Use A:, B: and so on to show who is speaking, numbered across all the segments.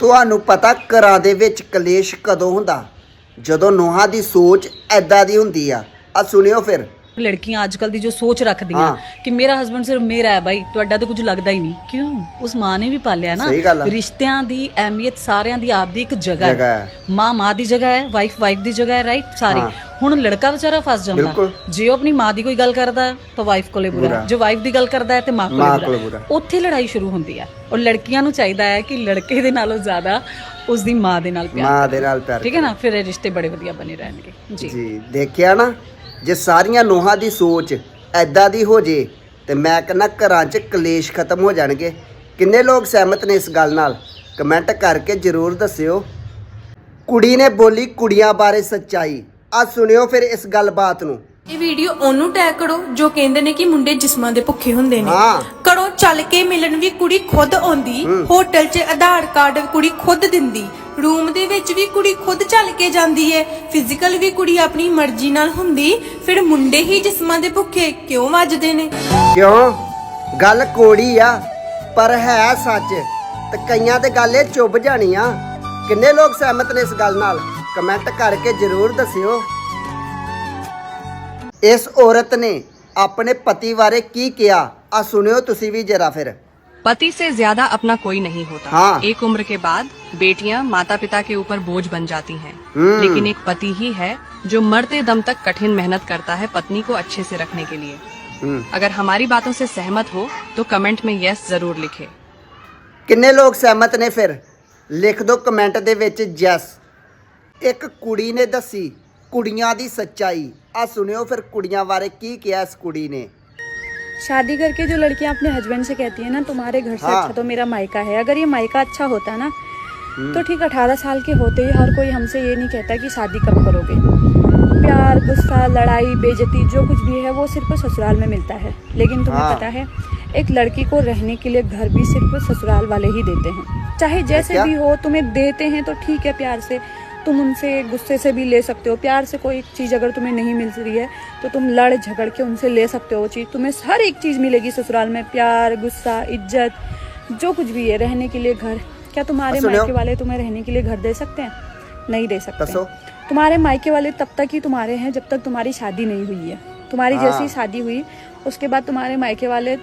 A: ਤੁਹਾਨੂੰ ਪਤਾ ਘਰਾਂ ਦੇ ਵਿੱਚ ਕਲੇਸ਼ ਕਦੋਂ ਹੁੰਦਾ? ਜਦੋਂ ਨੋਹਾਂ ਦੀ ਸੋਚ ਐਦਾਂ ਦੀ ਹੁੰਦੀ ਆ। ਆ ਸੁਣਿਓ ਫਿਰ।
B: ਲੜਕੀਆਂ ਅੱਜ ਕੱਲ ਦੀ ਜੋ ਸੋਚ ਰੱਖਦੀਆਂ। ਕਿ ਮੇਰਾ ਹਸਬੰਡ ਸਿਰਫ ਮੇਰਾ ਹੈ ਬਾਈ ਤੁਹਾਡਾ ਤਾਂ ਕੁਝ ਲੱਗਦਾ ਹੀ ਨਹੀਂ। ਕਿਉਂ? ਉਸ ਮਾਂ ਨੇ ਵੀ ਪਾਲਿਆ ਨਾ। ਰਿਸ਼ਤਿਆਂ ਦੀ ਅਹਿਮੀਅਤ ਸਾਰਿਆਂ ਦੀ ਆਪਦੀ ਇੱਕ ਜਗ੍ਹਾ ਹੈ। ਮਾਂ ਮਾਂ ਦੀ ਜਗ੍ਹਾ ਹੈ ਵਾਈਫ ਵਾਈਫ ਦੀ ਜਗ੍ਹਾ ਹੈ ਰਾਈਟ ਸਾਰੀ। ਹੁਣ ਲੜਕਾ ਵਿਚਾਰਾ ਫਸ ਜਾਂਦਾ। ਜੇ ਉਹ ਆਪਣੀ ਮਾਂ ਦੀ ਕੋਈ ਗੱਲ ਕਰਦਾ ਤਾਂ ਵਾਈਫ ਕੋਲੇ ਬੁਰਾ। ਜੇ ਵਾਈਫ ਦੀ ਗੱਲ ਕਰਦਾ ਹੈ ਤੇ ਮਾਂ ਕੋਲੇ ਬੁਰਾ। ਉੱਥੇ ਲੜਾਈ ਸ਼ੁਰੂ ਹੁੰਦੀ ਹੈ। ਔਰ ਲੜਕੀਆਂ ਨੂੰ ਚਾਹੀਦਾ ਹੈ ਕਿ ਲੜਕੇ ਦੇ ਨਾਲੋਂ ਜ਼ਿਆਦਾ ਉਸ ਦੀ ਮਾਂ ਦੇ ਨਾਲ ਪਿਆਰ
A: ਮਾਂ ਦੇ ਨਾਲ ਪਿਆਰ
B: ਠੀਕ ਹੈ ਨਾ? ਫਿਰ ਇਹ ਰਿਸ਼ਤੇ ਬੜੇ ਵਧੀਆ ਬਣੇ ਰਹਿਣਗੇ। ਜੀ।
A: ਜੀ ਦੇਖਿਆ ਨਾ? ਜੇ ਸਾਰੀਆਂ ਨੋਹਾਂ ਦੀ ਸੋਚ ਐਦਾਂ ਦੀ ਹੋ ਜੇ ਤੇ ਮੈਂ ਕਹਿੰਦਾ ਘਰਾਂ 'ਚ ਕਲੇਸ਼ ਖਤਮ ਹੋ ਜਾਣਗੇ। ਕਿੰਨੇ ਲੋਕ ਸਹਿਮਤ ਨੇ ਇਸ ਗੱਲ ਨਾਲ? ਕਮੈਂਟ ਕਰਕੇ ਜਰੂਰ ਦੱਸਿਓ। ਕੁੜੀ ਨੇ ਬੋਲੀ ਕੁੜੀਆਂ ਬਾਰੇ ਸੱਚਾਈ। ਆ ਸੁਣਿਓ ਫਿਰ ਇਸ ਗੱਲਬਾਤ ਨੂੰ।
C: ਇਹ ਵੀਡੀਓ ਉਹਨੂੰ ਟੈਗ ਕਰੋ ਜੋ ਕਹਿੰਦੇ ਨੇ ਕਿ ਮੁੰਡੇ ਜਿਸਮਾਂ ਦੇ ਭੁੱਖੇ ਹੁੰਦੇ ਨੇ।
A: ਹਾਂ।
C: ਕਰੋ ਚੱਲ ਕੇ ਮਿਲਣ ਵੀ ਕੁੜੀ ਖੁਦ ਆਉਂਦੀ ਹੋਟਲ 'ਚ ਆਧਾਰ ਕਾਰਡ ਕੁੜੀ ਖੁਦ ਦਿੰਦੀ ਰੂਮ ਦੇ ਵਿੱਚ ਵੀ ਕੁੜੀ ਖੁਦ ਚੱਲ ਕੇ ਜਾਂਦੀ ਏ। ਫਿਜ਼ੀਕਲ ਵੀ ਕੁੜੀ ਆਪਣੀ ਮਰਜ਼ੀ ਨਾਲ ਹੁੰਦੀ ਫਿਰ ਮੁੰਡੇ ਹੀ ਜਿਸਮਾਂ ਦੇ ਭੁੱਖੇ ਕਿਉਂ ਵੱਜਦੇ ਨੇ?
A: ਕਿਉਂ? ਗੱਲ ਕੋੜੀ ਆ ਪਰ ਹੈ ਸੱਚ। ਤੇ ਕਈਆਂ ਤੇ ਗੱਲ ਇਹ ਚੁੱਭ ਜਾਣੀ ਆ। ਕਿੰਨੇ ਲੋਕ ਸਹਿਮਤ ਨੇ ਇਸ ਗੱਲ ਨਾਲ? ਕਮੈਂਟ ਕਰਕੇ ਜਰੂਰ ਦੱਸਿਓ। ਇਸ ਔਰਤ ਨੇ ਆਪਣੇ ਪਤੀ ਬਾਰੇ ਕੀ ਕਿਹਾ ਆ ਸੁਣਿਓ ਤੁਸੀਂ ਵੀ ਜਰਾ ਫਿਰ
D: पति से ज्यादा अपना कोई नहीं होता
A: हाँ।
D: एक उम्र के बाद बेटियां माता पिता के ऊपर बोझ बन जाती हैं
A: हम्म।
D: लेकिन एक पति ही है जो मरते दम तक कठिन मेहनत करता है पत्नी को अच्छे से रखने के लिए
A: ਹੂੰ
D: अगर हमारी बातों से सहमत हो तो कमेंट में यस जरूर लिखें
A: ਕਿੰਨੇ ਲੋਕ ਸਹਿਮਤ ਨੇ ਫਿਰ ਲਿਖ ਦਿਓ ਕਮੈਂਟ ਦੇ ਵਿੱਚ ਜੈਸ ਇੱਕ ਕੁੜੀ ਨੇ ਦੱਸੀ ਕੁੜੀਆਂ ਦੀ ਸੱਚਾਈ ਆ ਸੁਣਿਓ ਫਿਰ ਕੁੜੀਆਂ ਬਾਰੇ ਕੀ ਕਿਹਾ ਇਸ ਕੁੜੀ ਨੇ
E: शादी करके जो लड़कियां अपने हस्बैंड से कहती है ना तुम्हारे घर से
A: हाँ।
E: अच्छा तो मेरा मायका है अगर ये मायका अच्छा होता ना तो ठीक अठारह साल के होते ही हर कोई हमसे ये नहीं कहता कि शादी कब करोगे प्यार गुस्सा लड़ाई बेजती जो कुछ भी है वो सिर्फ ससुराल में मिलता है लेकिन तुम्हें
A: हाँ।
E: पता है एक लड़की को रहने के लिए घर भी सिर्फ ससुराल वाले ही देते हैं चाहे जैसे
A: क्या?
E: भी हो तुम्हें देते हैं तो ठीक है प्यार से तुम उनसे गुस्से से भी ले सकते हो। प्यार से कोई चीज़ अगर तुम्हें नहीं मिल रही है तो तुम लड़ झगड़ के उनसे ले सकते हो। वो चीज़ तुम्हें हर एक चीज़ मिलेगी ससुराल में। प्यार गुस्सा इज़्ज़त जो कुछ भी है रहने के लिए घर। क्या तुम्हारे मायके वाले तुम्हें रहने के लिए घर दे सकते हैं? नहीं दे सकते। तुम्हारे मायके वाले तब तक ही तुम्हारे हैं जब तक तुम्हारी शादी नहीं हुई है। तुम्हारी
A: हाँ।
E: जैसी शादी हुई उसके बाद तुम्हारे मायके वाले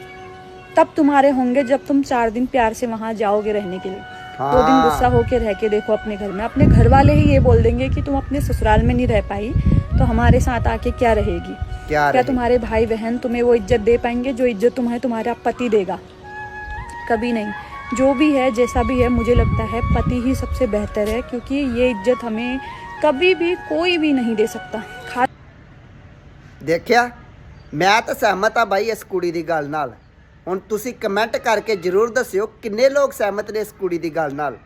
E: तब तुम्हारे होंगे जब तुम चार दिन प्यार से वहाँ जाओगे रहने के लिए। दो दिन
A: हाँ।
E: गुस्सा होके रह के देखो अपने घर में अपने घर वाले ही ये बोल देंगे कि तुम अपने ससुराल में नहीं रह पाई तो हमारे साथ आके क्या रहेगी
A: क्या
E: क्या
A: रहेगी?
E: तुम्हारे भाई बहन तुम्हें वो इज्जत दे पाएंगे जो इज्जत तुम्हें तुम्हारा पति देगा कभी नहीं जो भी है जैसा भी है मुझे लगता है पति ही सबसे बेहतर है क्योंकि ये इज्जत हमें कभी भी कोई भी नहीं दे सकता खा
A: ਦੇਖਿਆ ਮੈਂ ਤਾਂ ਸਹਿਮਤ ਆ ਬਾਈ ਇਸ ਕੁੜੀ ਦੀ ਗੱਲ ਨਾਲ ਹੁਣ ਤੁਸੀਂ ਕਮੈਂਟ ਕਰਕੇ ਜਰੂਰ ਦੱਸਿਓ ਕਿੰਨੇ ਲੋਕ ਸਹਿਮਤ ਨੇ ਇਸ ਕੁੜੀ ਦੀ ਗੱਲ ਨਾਲ।